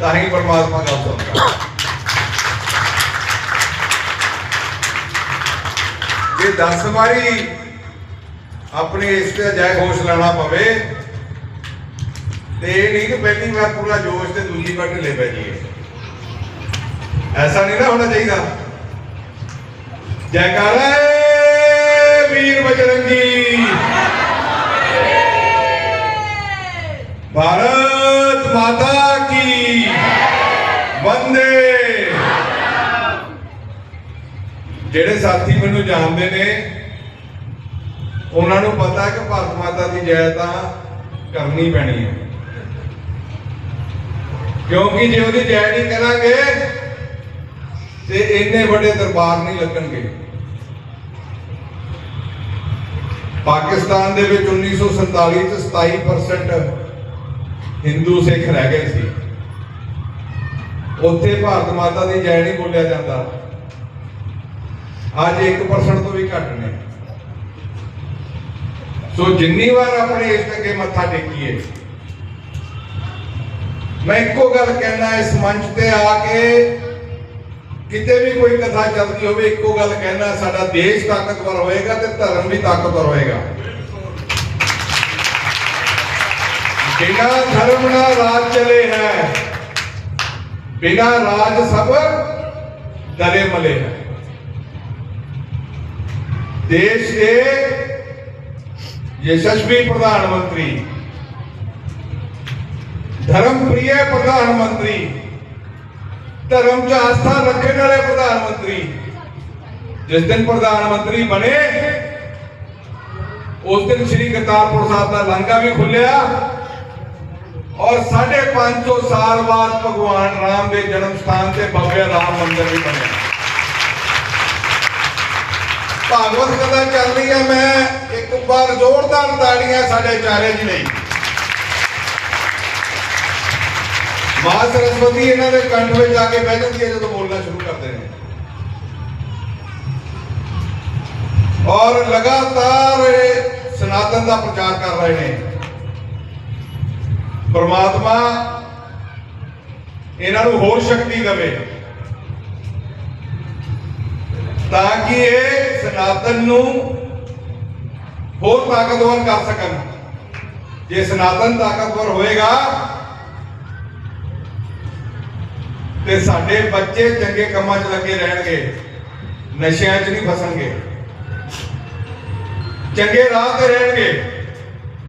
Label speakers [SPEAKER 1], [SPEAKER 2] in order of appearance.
[SPEAKER 1] ਤਾਂ ਹੀ ਪਰਮਾਤਮਾ ਗੱਲ ਸੁਣਦਾ। ਜੇ 10 ਵਾਰੀ ਆਪਣੇ ਇਸ ਤੇ ਜੈ ਘੋਸ਼ ਲਾਣਾ ਪਵੇ ਤੇ ਇਹ ਨਹੀਂ ਕਿ ਪਹਿਲੀ ਵਾਰ ਪੂਰਾ ਜੋਸ਼ ਤੇ ਦੂਜੀ ਵਾਰ ਢਿੱਲੇ ਪੈ ਜਾਈਏ। ਐਸਾ ਨਹੀਂ ਨਾ ਹੋਣਾ ਚਾਹੀਦਾ। ਜੈਕਾਰਾ ਵੀਰ ਬਜਰੰਗੀ। ਭਾਰਤ ਮਾਤਾ ਕੀ ਵੰਦੇ ਜਿਹੜੇ ਸਾਥੀ ਮੈਨੂੰ ਜਾਣਦੇ ਨੇ, ਉਹਨਾਂ ਨੂੰ ਪਤਾ ਕਿ ਭਾਰਤ ਮਾਤਾ ਦੀ ਜੈ ਤਾਂ ਕਰਨੀ ਪੈਣੀ ਹੈ। ਕਿਉਂਕਿ ਜੇ ਉਹਦੀ ਜੈ ਨਹੀਂ ਕਰਾਂਗੇ, ਤੇ ਇੰਨੇ ਵੱਡੇ ਦਰਬਾਰ ਨਹੀਂ ਲੱਗਣਗੇ। ਪਾਕਿਸਤਾਨ ਦੇ ਵਿੱਚ 1947 ਚ 27% ਹਿੰਦੂ ਸਿੱਖ ਰਹਿ ਗਏ ਸੀ। ਉੱਥੇ ਭਾਰਤ ਮਾਤਾ ਦੀ ਜੈ ਨਹੀਂ ਬੋਲਿਆ ਜਾਂਦਾ। ਅੱਜ 1% ਤੋਂ ਵੀ ਘੱਟ ਨੇ। ਸੋ ਜਿੰਨੀ ਵਾਰ ਆਪਣੇ ਇਸ ਅੱਗੇ ਮੱਥਾ ਟੇਕੀਏ, ਮੈਂ ਇੱਕੋ ਗੱਲ ਕਹਿਣਾ ਇਸ ਮੰਚ ਤੇ ਆ ਕੇ ਕਿਤੇ ਵੀ ਕੋਈ ਕਥਾ ਚੱਲਦੀ ਹੋਵੇ, ਇੱਕੋ ਗੱਲ ਕਹਿਣਾ ਸਾਡਾ ਦੇਸ਼ ਤਾਕਤਵਰ ਹੋਏਗਾ ਤੇ ਧਰਮ ਵੀ ਤਾਕਤਵਰ ਹੋਏਗਾ। ਬਿਨਾ ਧਰਮ ਨਾ ਰਾਜ ਚਲੇ ਹੈ, ਬਿਨਾ ਰਾਜ ਸਭ ਦਰੇ ਮਲੇ ਹੈ। ਦੇਸ਼ ਦੇ ਯਸ਼ਸਵੀ ਪ੍ਰਧਾਨ ਮੰਤਰੀ, ਧਰਮ ਪ੍ਰਿਯ ਪ੍ਰਧਾਨ ਮੰਤਰੀ, ਧਰਮ 'ਚ ਆਸਥਾ ਰੱਖਣ ਵਾਲੇ ਪ੍ਰਧਾਨ ਮੰਤਰੀ, ਜਿਸ ਦਿਨ ਪ੍ਰਧਾਨ ਮੰਤਰੀ ਬਣੇ, ਉਸ ਦਿਨ ਸ੍ਰੀ ਕਰਤਾਰਪੁਰ ਸਾਹਿਬ ਦਾ ਲਾਂਘਾ ਵੀ ਖੁੱਲਿਆ ਔਰ 550 ਸਾਲ ਬਾਅਦ ਭਗਵਾਨ ਰਾਮ ਦੇ ਜਨਮ ਸਥਾਨ ਤੇ ਭਵਯ ਰਾਮ ਮੰਦਿਰ ਵੀ ਬਣਿਆ। ਭਾਗਵਤ ਕਥਾ ਚੱਲ ਰਹੀ ਹੈ, ਮੈਂ ਇੱਕ ਵਾਰ ਜ਼ੋਰਦਾਰ ਤਾੜੀਆਂ ਸਾਡੇ ਚਾਰੇ ਜੀ ਲਈ ਮਾਂ ਸਰਸਵਤੀ ਇਹਨਾਂ ਦੇ ਕੰਠ ਵਿੱਚ ਜਾ ਕੇ ਬਹਿ ਜਾਂਦੀ ਹੈ ਜਦੋਂ ਬੋਲਣਾ ਸ਼ੁਰੂ ਕਰਦੇ ਨੇ। ਔਰ ਲਗਾਤਾਰ ਸਨਾਤਨ ਦਾ ਪ੍ਰਚਾਰ ਕਰ ਰਹੇ ਨੇ। ਪਰਮਾਤਮਾ ਇਹਨਾਂ ਨੂੰ ਹੋਰ ਸ਼ਕਤੀ ਦੇਵੇ ਤਾਂ ਕਿ ਇਹ ਸਨਾਤਨ ਨੂੰ ਹੋਰ ਤਾਕਤਵਰ ਕਰ ਸਕਣ। ਜੇ ਸਨਾਤਨ ਤਾਕਤਵਰ ਹੋਏਗਾ ਤੇ ਸਾਡੇ ਬੱਚੇ ਚੰਗੇ ਕੰਮਾਂ 'ਚ ਲੱਗੇ ਰਹਿਣਗੇ, ਨਸ਼ਿਆਂ 'ਚ ਨਹੀਂ ਫਸਣਗੇ। ਚੰਗੇ ਰਾਹ ਤੇ ਰਹਿਣਗੇ।